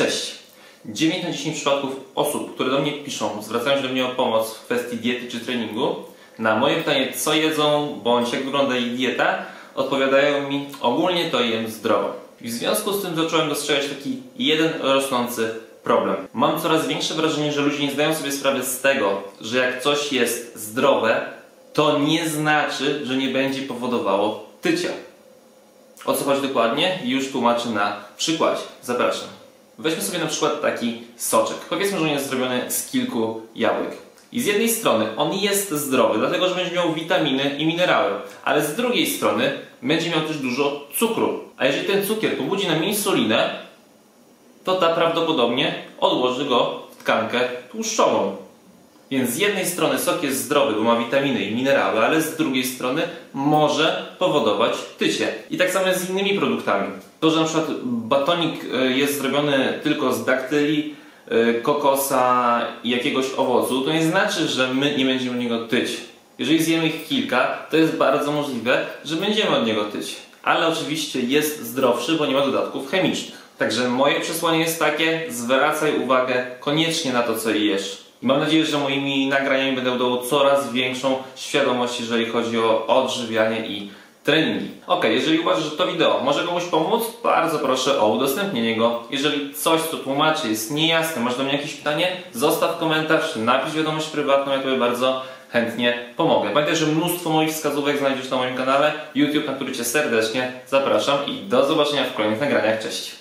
Cześć. 9 na 10 przypadków osób, które do mnie piszą, zwracają się do mnie o pomoc w kwestii diety czy treningu, na moje pytanie, co jedzą bądź jak wygląda ich dieta, odpowiadają mi, ogólnie to jem zdrowo. I w związku z tym zacząłem dostrzegać taki jeden rosnący problem. Mam coraz większe wrażenie, że ludzie nie zdają sobie sprawy z tego, że jak coś jest zdrowe, to nie znaczy, że nie będzie powodowało tycia. O co chodzi dokładnie? Już tłumaczę na przykładzie. Zapraszam. Weźmy sobie na przykład taki soczek. Powiedzmy, że on jest zrobiony z kilku jabłek. I z jednej strony on jest zdrowy, dlatego że będzie miał witaminy i minerały, ale z drugiej strony będzie miał też dużo cukru. A jeżeli ten cukier pobudzi nam insulinę, to ta prawdopodobnie odłoży go w tkankę tłuszczową. Więc z jednej strony sok jest zdrowy, bo ma witaminy i minerały, ale z drugiej strony może powodować tycie. I tak samo jest z innymi produktami. To, że na przykład batonik e, jest zrobiony tylko z daktyli, e, kokosa i jakiegoś owocu, to nie znaczy, że my nie będziemy od niego tyć. Jeżeli zjemy ich kilka, to jest bardzo możliwe, że będziemy od niego tyć. Ale oczywiście jest zdrowszy, bo nie ma dodatków chemicznych. Także moje przesłanie jest takie, zwracaj uwagę koniecznie na to, co jesz. Mam nadzieję, że moimi nagraniami będę dawał coraz większą świadomość, jeżeli chodzi o odżywianie i treningi. Ok, jeżeli uważasz, że to wideo może komuś pomóc, bardzo proszę o udostępnienie go. Jeżeli coś, co tłumaczę, jest niejasne, masz do mnie jakieś pytanie, zostaw komentarz, napisz wiadomość prywatną, ja Tobie bardzo chętnie pomogę. Pamiętaj, że mnóstwo moich wskazówek znajdziesz na moim kanale YouTube, na który Cię serdecznie zapraszam i do zobaczenia w kolejnych nagraniach. Cześć!